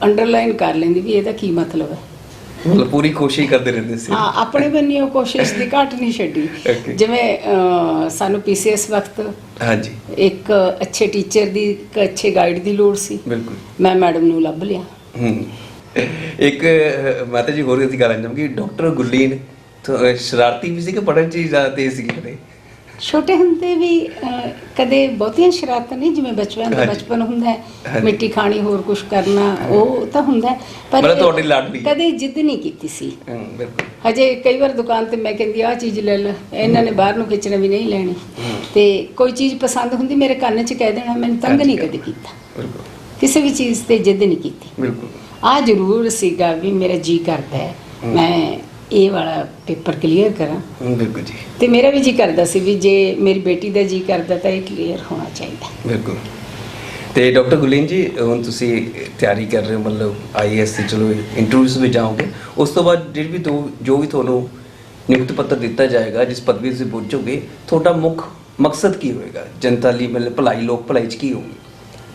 ਅੰਡਰਲਾਈਨ ਕਰ ਲੈਂਦੀ ਵੀ ਇਹਦਾ ਕੀ ਮਤਲਬ ਹੈ। ਮਤਲਬ ਪੂਰੀ ਕੋਸ਼ਿਸ਼ ਕਰਦੇ ਰਹਿੰਦੇ ਸੀ। ਹਾਂ ਆਪਣੇ ਬੰਨਿਓ ਕੋਸ਼ਿਸ਼ ਦੀ ਘਾਟ ਨਹੀਂ ਛੱਡੀ. ਜਿਵੇਂ ਸਾਨੂੰ ਪੀਸੀਐਸ ਵਕਤ ਹਾਂਜੀ। ਇੱਕ ਅੱਛੇ ਟੀਚਰ ਦੀ ਇੱਕ ਅੱਛੇ ਗਾਈਡ ਦੀ ਲੋੜ ਸੀ। ਬਿਲਕੁਲ। ਮੈਂ ਮੈਡਮ ਨੂੰ ਲੱਭ ਲਿਆ। ਇੱਕ ਮਾਤਾ ਜੀ ਹੋਰ ਗੱਲ ਆਂਦੇ ਕਿ ਡਾਕਟਰ ਅਹ, ਸ਼ਰਾਰਤੀ ਵੀ ਸੀ ਕਿ ਪੜ੍ਹਨ ਚ ਜ਼ਿਆਦਾ ਤੇਜ਼ ਸੀ ਕਦੇ ਛੋਟੇ ਹੁੰਦੇ ਵੀ ਅਹ, ਕਦੇ ਬਹੁਤੀਆਂ ਸ਼ਰਾਰਤਾਂ ਨਹੀਂ ਜਿਵੇਂ ਬਚਪਨ ਦਾ ਹਾਂਜੀ। ਬਚਪਨ ਹੁੰਦਾ ਹੈ ਹਾਂਜੀ। ਮਿੱਟੀ ਖਾਣੀ ਹੋਰ ਕੁਝ ਕਰਨਾ ਉਹ ਤਾਂ ਹੁੰਦਾ ਹੈ, ਮਤਲਬ ਤੁਹਾਡੀ ਲਾਡਲੀ। ਹੈ। ਕਦੇ ਜਿੱਦ ਨਹੀਂ ਕੀਤੀ ਸੀ। ਬਿਲਕੁਲ। ਹਜੇ ਕਈ ਵਾਰ ਦੁਕਾਨ ਤੇ ਮੈਂ ਕਹਿੰਦੀ ਆਹ ਚੀਜ਼ ਲੈ ਲੈ ਇਹਨਾਂ ਨੇ ਬਾਹਰ ਨੂੰ ਖਿੱਚਣਾ ਵੀ ਨਹੀਂ ਲੈਣੀ। ਤੇ ਕੋਈ ਚੀਜ਼ ਪਸੰਦ ਹੁੰਦੀ ਮੇਰੇ ਕੰਨ 'ਚ ਕਹਿ ਦੇਣਾ ਮੈਨੂੰ ਤੰਗ ਨਹੀਂ ਕਦੇ ਕੀਤਾ। ਬਿਲਕੁਲ। ਕਿਸੇ ਵੀ ਚੀਜ਼ ਤੇ ਜਿੱਦ ਨਹੀਂ ਕੀਤੀ। ਬਿਲਕੁਲ। ਆ ਜ਼ਰੂਰ ਸੀਗਾ ਵੀ ਮੇਰਾ ਜੀ ਕਰਦਾ ਹੈ। ਮੈਂ ਇਹ ਵਾਲਾ ਪੇਪਰ ਕਲੀਅਰ ਕਰਾਂ। ਬਿਲਕੁਲ ਜੀ। ਤੇ ਮੇਰਾ ਵੀ ਜੀ ਕਰਦਾ ਸੀ ਵੀ ਜੇ ਮੇਰੀ ਬੇਟੀ ਦਾ ਜੀ ਕਰਦਾ ਤਾਂ ਇਹ ਕਲੀਅਰ ਹੋਣਾ ਚਾਹੀਦਾ। ਬਿਲਕੁਲ। ਤੇ ਡਾਕਟਰ ਗੁਲੀਨ ਜੀ ਹੁਣ ਤੁਸੀਂ ਤਿਆਰੀ ਕਰ ਰਹੇ ਹੋ ਮਤਲਬ ਆਈਐਸ ਦੀ ਚਲੋ ਇੰਟਰਵਿਊਜ਼ ਵਿੱਚ ਜਾਓਗੇ। ਉਸ ਤੋਂ ਬਾਅਦ ਜਿਹੜੀ ਵੀ ਦੋ ਜੋ ਵੀ ਤੁਹਾਨੂੰ ਨਿਯੁਕਤ ਪੱਤਰ ਦਿੱਤਾ ਜਾਏਗਾ ਜਿਸ ਪਦਵੀ ਤੁਸੀਂ ਪਹੁੰਚੋਗੇ ਤੁਹਾਡਾ ਮੁੱਖ ਮਕਸਦ ਕੀ ਹੋਏਗਾ? ਜਨਤਾ ਲਈ ਮਤਲਬ ਭਲਾਈ ਲੋਕ ਭਲਾਈ ਚ ਕੀ ਹੋਊਗੀ?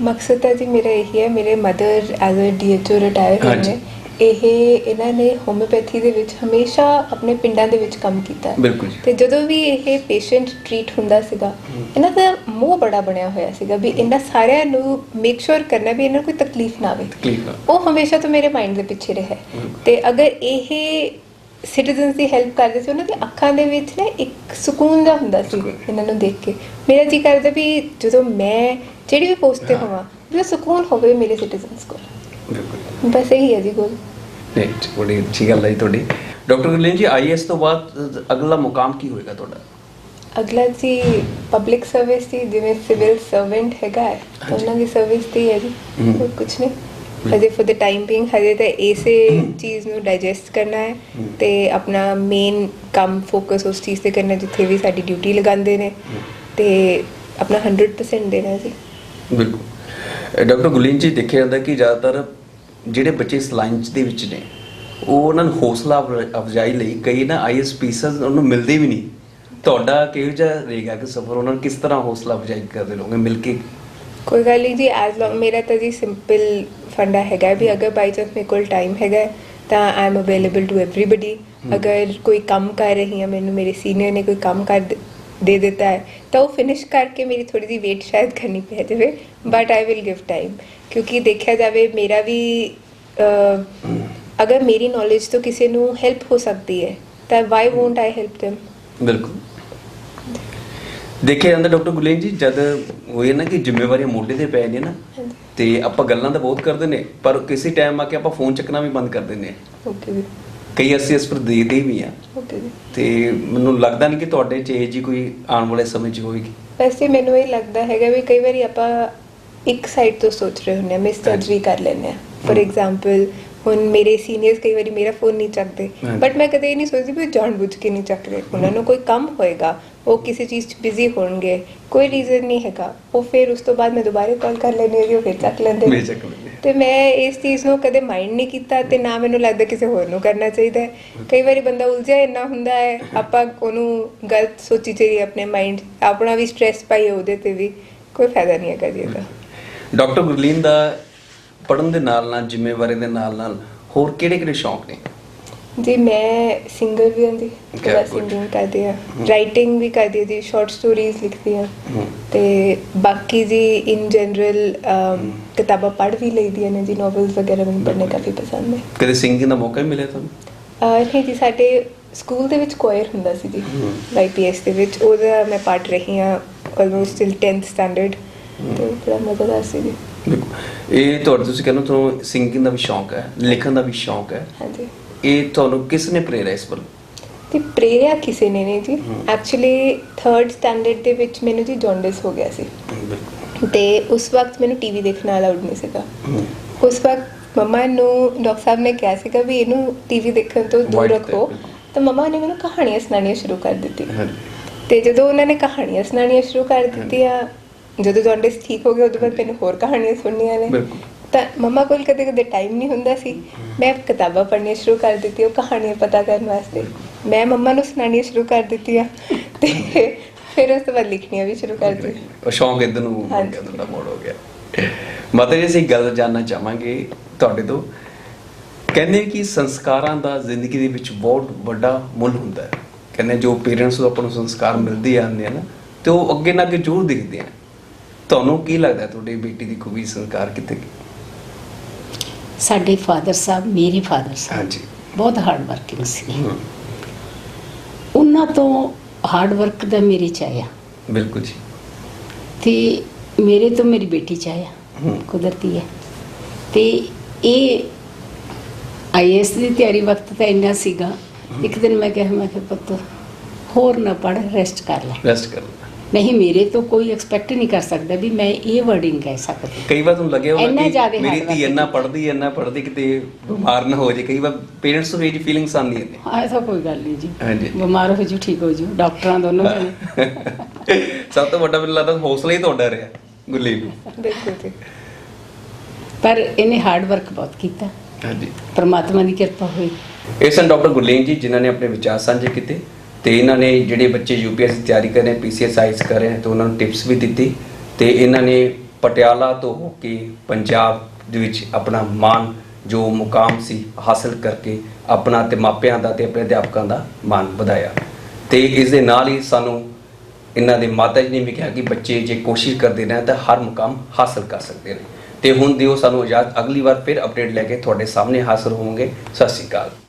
ਮਕਸਦ ਤਾਂ ਜੀ ਮੇਰਾ ਇਹੀ ਹੈ ਮੇਰੇ mother as a DHO retire ਹੋਏ। ਨੇ। ਇਹ ਇਹਨਾਂ ਨੇ ਹੋਮਿਓਪੈਥੀ ਦੇ ਵਿੱਚ ਹਮੇਸ਼ਾ ਆਪਣੇ ਪਿੰਡਾਂ ਦੇ ਵਿੱਚ ਕੰਮ ਕੀਤਾ ਹੈ। ਬਿਲਕੁਲ ਜੀ। ਤੇ ਜਦੋਂ ਵੀ ਇਹ ਪੇਸ਼ੈਂਟ ਟ੍ਰੀਟ ਹੁੰਦਾ ਸੀਗਾ ਇਹਨਾਂ ਦਾ ਮੋਹ ਬੜਾ ਬਣਿਆ ਹੋਇਆ ਸੀਗਾ ਵੀ ਇਹਨਾਂ ਸਾਰਿਆਂ ਨੂੰ ਮੇਕ ਸ਼ੋਰ ਕਰਨਾ ਵੀ ਇਹਨਾਂ ਨੂੰ ਕੋਈ ਤਕਲੀਫ ਨਾ ਆਵੇ। ਤਕਲੀਫ ਨਾ ਉਹ ਹਮੇਸ਼ਾ ਤੋਂ ਮੇਰੇ ਮਾਈਂਡ ਦੇ ਪਿੱਛੇ ਰਿਹਾ। ਤੇ ਅਗਰ ਇਹ ਸਿਟੀਜ਼ਨਸ ਦੀ ਹੈਲਪ ਕਰਦੇ ਸੀ ਉਹਨਾਂ ਦੀ ਅੱਖਾਂ ਦੇ ਵਿੱਚ ਨਾ ਇੱਕ ਸਕੂਨ ਦਾ ਹੁੰਦਾ ਸੀ। ਇਹਨਾਂ ਨੂੰ ਦੇਖ ਕੇ। ਮੇਰਾ ਜੀ ਕਰਦਾ ਵੀ ਜਦੋਂ ਮੈਂ ਜਿਹੜੀ ਵੀ ਪੋਸਟ ਤੇ ਹੋਵਾਂ ਵੀ ਸਕੂਨ ਹੋਵੇ ਮੇਰੇ ਸਿਟੀਜ਼ਨਸ ਕੋਲ। ਬਿਲਕੁਲ। ਬਸ ਇਹੀ ਹੈ ਜੀ ਗੋਲ ਨਹੀਂ ਬੜੀ ਅੱਛੀ ਗੱਲ ਹੈ ਜੀ ਤੁਹਾਡੀ। ਡਾਕਟਰ ਗੁਲੀਨ ਜੀ ਆਈਐਸ ਤੋਂ ਬਾਅਦ ਅਗਲਾ ਮੁਕਾਮ ਕੀ ਹੋਏਗਾ ਤੁਹਾਡਾ? ਅਗਲਾ ਜੀ ਪਬਲਿਕ ਸਰਵਿਸ ਦੀ ਜਿਵੇਂ ਸਿਵਲ ਸਰਵੈਂਟ ਹੈਗਾ ਹੈ ਤਾਂ। ਉਹਨਾਂ ਦੀ ਸਰਵਿਸ ਦੀ ਹੈ ਜੀ ਕੁਝ ਨਹੀਂ। ਹਜੇ ਫॉर द ਟਾਈਮ ਬੀਇੰਗ ਹਜੇ ਤਾਂ ਇਸੇ ਚੀਜ਼ ਨੂੰ ਡਾਈਜੈਸਟ ਕਰਨਾ ਹੈ ਤੇ ਆਪਣਾ ਮੇਨ ਕੰਮ ਫੋਕਸ ਉਸ ਚੀਜ਼ ਤੇ ਕਰਨਾ ਜਿੱਥੇ ਵੀ ਸਾਡੀ ਡਿਊਟੀ ਲਗਾਉਂਦੇ ਨੇ। ਤੇ ਆਪਣਾ 100% ਦੇਣਾ ਜੀ। ਬਿਲਕੁਲ। ਡਾਕਟਰ ਗੁਲੀਨ ਜੀ ਦੇਖਿਆ ਜਾਂਦਾ ਕਿ ਜ਼ਿਆਦਾਤਰ ਜਿਹੜੇ ਬੱਚੇ ਇਸ ਲਾਈਨ ਦੇ ਵਿੱਚ ਨੇ ਉਹ ਉਹਨਾਂ ਨੂੰ ਹੌਸਲਾ ਅਫ- ਅਫਜ਼ਾਈ ਲਈ ਕਈ ਨਾ ਆਈਐਸ ਪੀਸਸ ਉਹਨਾਂ ਮਿਲਦੇ ਵੀ ਨਹੀਂ। ਤੁਹਾਡਾ ਕਿਹੋ ਜਿਹਾ ਰਹੇਗਾ ਕਿ ਸਫਰ ਉਹਨਾਂ ਨੂੰ ਕਿਸ ਤਰ੍ਹਾਂ ਹੌਸਲਾ ਅਫਜ਼ਾਈ ਕਰਦੇ ਰਹੋਗੇ ਮਿਲ ਕੇ? ਕੋਈ ਗੱਲ ਨਹੀਂ ਜੀ ਐਜ਼ ਲੌਂਗ ਮੇਰਾ ਤਾਂ ਜੀ ਸਿੰਪਲ ਫੰਡਾ ਹੈਗਾ ਵੀ ਅਗਰ ਬਾਈ ਚਾਂਸ ਮੇਰੇ ਕੋਲ ਟਾਈਮ ਹੈਗਾ ਤਾਂ I am available to everybody ਅਗਰ ਕੋਈ ਕੰਮ ਕਰ ਰਹੀ ਹਾਂ ਮੈਨੂੰ ਮੇਰੇ ਸੀਨੀਅਰ ਨੇ ਕੋਈ ਕੰਮ ਕਰ ਦ- ਦੇ ਦਿੱਤਾ ਹੈ ਤਾਂ ਉਹ ਫਿਨਿਸ਼ ਕਰਕੇ ਮੇਰੀ ਥੋੜੀ ਜਿਹੀ ਵੇਟ ਸ਼ਾਇਦ ਕਰਨੀ ਪੈ ਜਾਵੇ but I will give time ਕਿਉਂਕਿ ਦੇਖਿਆ ਜਾਵੇ ਮੇਰਾ ਵੀ ਅਗਰ ਮੇਰੀ ਨੌਲੇਜ ਤੋਂ ਕਿਸੇ ਨੂੰ ਹੈਲਪ ਹੋ ਸਕਦੀ ਹੈ ਤਾਂ why won't I help them? ਬਿਲਕੁਲ ਦੇਖਿਆ ਜਾਂਦਾ ਡਾਕਟਰ ਗੁਲੀਨ ਜੀ ਜਦ ਹੋਏ ਨਾ ਕਿ ਜ਼ਿੰਮੇਵਾਰੀਆਂ ਮੋਢੇ ਤੇ ਪੈ ਨੇ ਨਾ ਤੇ ਆਪਾਂ ਗੱਲਾਂ ਤਾਂ ਬਹੁਤ ਕਰਦੇ ਨੇ ਪਰ ਕਿਸੇ ਟਾਈਮ ਆ ਕੇ ਆਪਾਂ ਫੋਨ ਚੱਕਣਾ ਵੀ ਬੰਦ ਕਰ ਦਿੰਦੇ ਆ ਓਕੇ ਜੀ ਕਈ ਅਸੀਂ ਇਸ ਪਰ ਦੇਦੇ ਵੀ ਆ ਓਕੇ ਜੀ ਤੇ ਮੈਨੂੰ ਲੱਗਦਾ ਨਹੀਂ ਕਿ ਤੁਹਾਡੇ ਚ ਇਹ ਜੀ ਕੋਈ ਆਉਣ ਵਾਲੇ ਸਮੇਂ 'ਚ ਹੋਏਗੀ ਵੈਸੇ ਮੈਨੂੰ ਇਹ ਲੱਗਦਾ ਹੈਗਾ ਵੀ ਕਈ ਵਾਰੀ ਆਪਾਂ ਇੱਕ ਸਾਈਡ ਤੋਂ ਸੋਚ ਰਹੇ ਹੁੰਦੇ ਆ ਹਾਂਜੀ। ਵੀ ਕਰ ਲੈਂਦੇ ਆ ਹਮ। ਐਗਜ਼ਾਮਪਲ ਹੁਣ ਮੇਰੇ ਸੀਨੀਅਰਸ ਕਈ ਵਾਰੀ ਮੇਰਾ ਫੋਨ ਨਹੀਂ ਚੱਕਦੇ ਹਾਂਜੀ। ਬਟ ਮੈਂ ਕਦੇ ਇਹ ਨਹੀਂ ਸੋਚਦੀ ਵੀ ਉਹ ਜਾਣਬੁੱਝ ਕੇ ਨਹੀਂ ਚੱਕ ਰਹੇ ਉਹਨਾਂ ਨੂੰ ਕੋਈ ਕੰਮ ਹੋਏਗਾ ਉਹ ਕਿਸੇ ਚੀਜ਼ 'ਚ ਬਿਜ਼ੀ ਹੋਣਗੇ ਕੋਈ ਰੀਜ਼ਨ ਨਹੀਂ ਹੈਗਾ। ਉਹ ਫਿਰ ਉਸ ਤੋਂ ਬਾਅਦ ਮੈਂ ਦੁਬਾਰਾ ਕਾਲ ਕਰ ਲੈਂਦੀ ਹਾਂ ਜੀ ਉਹ ਫਿਰ ਚੱਕ ਲੈਂਦੇ ਨੇ। ਮੇਰੇ ਚੱਕ ਲੈਂਦੇ ਤੇ ਮੈਂ ਇਸ ਚੀਜ਼ ਨੂੰ ਕਦੇ ਮਾਈਂਡ ਨਹੀਂ ਕੀਤਾ ਤੇ ਨਾ ਮੈਨੂੰ ਲੱਗਦਾ ਕਿਸੇ ਹੋਰ ਨੂੰ ਕਰਨਾ ਚਾਹੀਦਾ ਹੈ। ਕਈ ਵਾਰੀ ਬੰਦਾ ਉਲਝਿਆ ਇੰਨਾ ਹੁੰਦਾ ਹੈ ਆਪਾਂ ਉਹਨੂੰ ਗਲਤ ਸੋਚੀ ਚਰੀ ਆਪਣੇ ਮਾਈਂਡ ਆਪਣਾ ਵੀ ਸਟ੍ਰੈਸ ਪਾਈ ਉਹਦੇ ਤੇ ਵੀ ਕੋਈ ਫਾਇਦਾ ਨਹੀਂ ਹੈਗਾ ਜੀ ਇਹਦਾ। ਡਾਕਟਰ ਗੁਰਲੀਨ ਦਾ ਪੜਨ ਦੇ ਨਾਲ ਨਾਲ ਜ਼ਿੰਮੇਵਾਰੀ ਦੇ ਨਾਲ ਨਾਲ ਹੋਰ ਕਿਹੜੇ ਕਿਹੜੇ ਸ਼ੌਂਕ ਨੇ? ਜੀ ਮੈਂ ਸਿੰਗਰ ਵੀ ਹਾਂ ਜੀ good. ਸਿੰਗਿੰਗ ਕਰਦੀ ਹਾਂ। ਰਾਈਟਿੰਗ ਵੀ ਕਰਦੀ ਹਾਂ ਜੀ ਸ਼ਾਰਟ ਸਟੋਰੀਜ਼ ਲਿਖਦੀ ਹਾਂ। ਤੇ ਬਾਕੀ ਜੀ ਇਨ ਜਨਰਲ ਕਿਤਾਬਾਂ ਪੜ੍ਹ ਵੀ ਲਈਦੀਆਂ ਨੇ ਜੀ ਨੋਵਲਸ ਵਗੈਰਾ ਮੈਨੂੰ ਪੜ੍ਹਨੇ ਕਾਫੀ ਪਸੰਦ ਹੈ ਕਦੇ ਸਿੰਗਿੰਗ ਦਾ ਮੌਕਾ ਮਿਲਿਆ ਤੁਹਾਨੂੰ? ਅਹ ਨਹੀਂ ਜੀ ਸਾਡੇ ਸਕੂਲ ਦੇ ਵਿੱਚ ਕੋਇਰ ਹੁੰਦਾ ਸੀ ਜੀ ਵਾਈਪੀਐਸ ਦੇ ਵਿੱਚ। ਉਹਦਾ ਮੈਂ ਪਾਰਟ ਰਹੀ ਹਾਂ ਆਲਮੋਸਟ ਟਿਲ 10th ਸਟੈਂਡਰਡ ਤੇ ਬੜਾ ਮਜ਼ੇਦਾਰ ਸੀ ਜੀ। ਬਿਲਕੁਲ ਇਹ ਤੁਹਾਡੇ ਤੁਸੀਂ ਕਹਿੰਦੇ ਹੋ ਤੁਹਾਨੂੰ ਸਿੰਗਿੰਗ ਦਾ ਵੀ ਸ਼ੌਂਕ ਹੈ ਲਿਖਣ ਦਾ ਵੀ ਸ਼ੌਂਕ ਹੈ। ਹਾਂਜੀ। ਇਹ ਤੁਹਾਨੂੰ ਕਿਸ ਨੇ ਪ੍ਰੇਰਿਆ ਇਸ ਵੱਲ? ਤੇ ਪ੍ਰੇਰਿਆ ਕਿਸੇ ਨੇ ਨਹੀਂ ਜੀ। ਐਕਚੁਅਲੀ 3rd ਸਟੈਂਡਰਡ ਦੇ ਵਿੱਚ ਮੈਨੂੰ ਜੀ ਜੌਂਡਿਸ ਹੋ ਗਿਆ ਸੀ। ਤੇ ਉਸ ਵਕਤ ਮੈਨੂੰ ਟੀਵੀ ਦੇਖਣਾ ਅਲਾਉਡ ਨਹੀਂ ਸੀਗਾ। ਉਸ ਵਕਤ ਮਮਾ ਨੂੰ ਡਾਕਟਰ ਸਾਹਿਬ ਨੇ ਕਿਹਾ ਸੀਗਾ ਵੀ ਇਹਨੂੰ ਟੀਵੀ ਦੇਖਣ ਤੋਂ ਦੂਰ ਰੱਖੋ। ਤੇ, ਮਮਾ ਨੇ ਮੈਨੂੰ ਕਹਾਣੀਆਂ ਸੁਣਾਉਣੀਆਂ ਸ਼ੁਰੂ ਕਰ ਦਿੱਤੀ। ਤੇ ਜਦੋਂ ਉਹਨਾਂ ਨੇ ਕਹਾਣੀਆਂ ਸੁਣਾਉਣੀਆਂ ਸ਼ੁਰੂ ਕਰ ਦਿੱਤੀਆਂ ਜਦੋਂ ਜੌਂਡਿਸ ਠੀਕ ਹੋ ਗਿਆ ਉਦੋਂ ਬਾਅਦ ਮੈਨੂੰ ਹੋਰ ਕਹਾਣੀਆਂ ਸੁਣਨੀਆਂ ਨੇ। ਬਿਲਕੁਲ। ਤਾਂ ਮਮਾ ਕੋਲ ਕਦੇ ਕਦੇ ਟਾਈਮ ਨਹੀਂ ਹੁੰਦਾ ਸੀ। ਮੈਂ ਕਿਤਾਬਾਂ ਪੜ੍ਹਨੀਆਂ ਸ਼ੁਰੂ ਕਰ ਦਿੱਤੀ ਉਹ ਕਹਾਣੀਆਂ ਪਤਾ ਕਰਨ ਵਾਸਤੇ। ਮੈਂ ਮੰਮਾ ਨੂੰ ਸੁਣਾਉਣੀਆਂ ਸ਼ੁਰੂ ਕਰ ਦਿੱਤੀਆਂ ਤੇ ਫਿਰ ਉਸ ਤੋਂ ਬਾਅਦ ਲਿਖਣੀਆਂ ਵੀ ਸ਼ੁਰੂ ਕਰ ਦਿੱਤੀਆਂ। ਉਹ ਸ਼ੌਂਕ ਇਧਰ ਨੂੰ ਹੋ। ਗਿਆ ਤੁਹਾਡਾ ਮੋੜ ਹੋ ਗਿਆ। ਮਾਤਾ ਜੀ ਅਸੀਂ ਗੱਲ ਜਾਨਣਾ ਚਾਹਾਂਗੇ ਤੁਹਾਡੇ ਤੋਂ। ਕਹਿੰਦੇ ਕਿ ਸੰਸਕਾਰਾਂ ਦਾ ਜ਼ਿੰਦਗੀ ਦੇ ਵਿੱਚ ਬਹੁਤ ਵੱਡਾ ਮੁੱਲ ਹੁੰਦਾ ਹੈ। ਕਹਿੰਦੇ ਜੋ ਪੇਰੈਂਟਸ ਤੋਂ ਆਪਾਂ ਨੂੰ ਸੰਸਕਾਰ ਮਿਲਦੇ ਆਉਂਦੇ ਆ ਨਾ ਤੇ ਉਹ ਅੱਗੇ ਨਾ ਅੱਗੇ ਜ਼ਰੂਰ ਦਿਖਦੇ ਆ। ਤੁਹਾਨੂੰ ਕੀ ਲੱਗਦਾ ਤੁਹਾਡੀ ਬੇਟੀ ਦੀ ਖੂਬੀ ਸੰਸਕਾਰ ਕਿੱਥੇ? ਗਈ ਸਾਡੇ ਫਾਦਰ ਸਾਹਿਬ ਮੇਰੇ ਫਾਦਰ ਸਾਹਿਬ ਹਾਂਜੀ। ਬਹੁਤ ਹਾਰਡ ਵਰਕਿੰਗ ਸੀ। ਹਮ, ਉਹਨਾਂ ਤੋਂ ਹਾਰਡ ਵਰਕ ਦਾ ਮੇਰੇ ਚ ਆਇਆ। ਬਿਲਕੁਲ ਜੀ। ਤੇ ਮੇਰੇ ਤੋਂ ਮੇਰੀ ਬੇਟੀ ਚ ਆਇਆ। ਹਮ। ਕੁਦਰਤੀ ਹੈ। ਤੇ ਇਹ ਆਈਐਸ ਦੀ ਤਿਆਰੀ ਵਕਤ ਤਾਂ ਇੰਨਾ ਸੀਗਾ। ਇੱਕ ਦਿਨ ਮੈਂ ਕਿਹਾ ਮੈਂ ਕਿ ਪੁੱਤ ਹੋਰ ਨਾ ਪੜ ਰੈਸਟ ਕਰ ਲੈ। ਰੈਸਟ ਕਰ। ਨਹੀਂ ਮੇਰੇ ਤੋਂ ਕੋਈ ਐਕਸਪੈਕਟ ਨਹੀਂ ਕਰ ਸਕਦਾ ਵੀ ਮੈਂ ਇਹ ਵਰਡਿੰਗ ਕਹਿ ਸਕਦੀ ਕਈ ਵਾਰ ਤੁਹਾਨੂੰ ਲੱਗਿਆ ਹੋਣਾ ਕਿ ਮੇਰੀ ਧੀ ਇੰਨਾ ਪੜ੍ਹਦੀ ਹੈ ਇੰਨਾ ਪੜ੍ਹਦੀ ਕਿਤੇ ਬਿਮਾਰ ਨਾ ਹੋ ਜੇ ਕਈ ਵਾਰ ਪੇਰੈਂਟਸ ਨੂੰ ਇਹ ਜੀ ਫੀਲਿੰਗਸ ਆਉਂਦੀਆਂ ਨੇ ਹਾਂ ਐਸਾ ਕੋਈ ਗੱਲ ਨਹੀਂ ਜੀ ਹਾਂਜੀ। ਬਿਮਾਰ ਹੋ ਜੂ ਠੀਕ ਹੋ ਜੂ ਡਾਕਟਰਾਂ ਦੋਨੋਂ ਜਣੇ ਸਭ ਤੋਂ ਵੱਡਾ ਮੈਨੂੰ ਲੱਗਦਾ ਹੌਸਲਾ ਹੀ ਤੁਹਾਡਾ ਰਿਹਾ ਗੁੱਲੀ ਨੂੰ ਬਿਲਕੁਲ ਜੀ ਪਰ ਇਹਨੇ ਹਾਰਡ ਵਰਕ ਬਹੁਤ ਕੀਤਾ ਹਾਂਜੀ ਪਰਮਾਤਮਾ ਦੀ ਕਿਰਪਾ ਹੋਈ ਇਹ ਸਨ ਡਾਕਟਰ ਗੁਰਲੀਨ ਜੀ ਜਿਨ੍ਹਾਂ ਨੇ ਆਪਣੇ ਵਿਚਾਰ ਸਾਂਝੇ ਕੀਤੇ ਤੇ ਇਹਨਾਂ ਨੇ ਜਿਹੜੇ ਬੱਚੇ ਯੂਪੀਐਸਸੀ ਦੀ ਤਿਆਰੀ ਕਰ ਰਹੇ ਪੀਸੀਐਸ ਆਈਸ ਕਰ ਰਹੇ ਤੇ ਉਹਨਾਂ ਨੂੰ ਟਿਪਸ ਵੀ ਦਿੱਤੀ। ਤੇ ਇਹਨਾਂ ਨੇ ਪਟਿਆਲਾ ਤੋਂ ਹੋ ਕੇ ਪੰਜਾਬ ਦੇ ਵਿੱਚ ਆਪਣਾ ਮਾਣ, ਜੋ ਮੁਕਾਮ ਸੀ, ਹਾਸਲ ਕਰਕੇ ਆਪਣਾ ਤੇ ਮਾਪਿਆਂ ਦਾ ਤੇ ਆਪਣੇ ਅਧਿਆਪਕਾਂ ਦਾ ਮਾਣ ਵਧਾਇਆ। ਤੇ ਇਸ ਦੇ ਨਾਲ ਹੀ ਸਾਨੂੰ ਇਹਨਾਂ ਦੇ ਮਾਤਾ ਜੀ ਨੇ ਵੀ ਕਿਹਾ ਕਿ ਬੱਚੇ ਜੇ ਕੋਸ਼ਿਸ਼ ਕਰਦੇ ਨੇ ਤਾਂ ਹਰ ਮੁਕਾਮ ਹਾਸਲ ਕਰ ਸਕਦੇ ਨੇ। ਤੇ ਹੁਣ ਦਿਓ ਸਾਨੂੰ ਇਜਾਜ਼ਤ, ਅਗਲੀ ਵਾਰ ਫਿਰ ਅਪਡੇਟ ਲੈ ਕੇ ਤੁਹਾਡੇ ਸਾਹਮਣੇ ਹਾਜ਼ਰ ਹੋਵਾਂਗੇ। ਸਤਿ ਸ਼੍ਰੀ ਅਕਾਲ।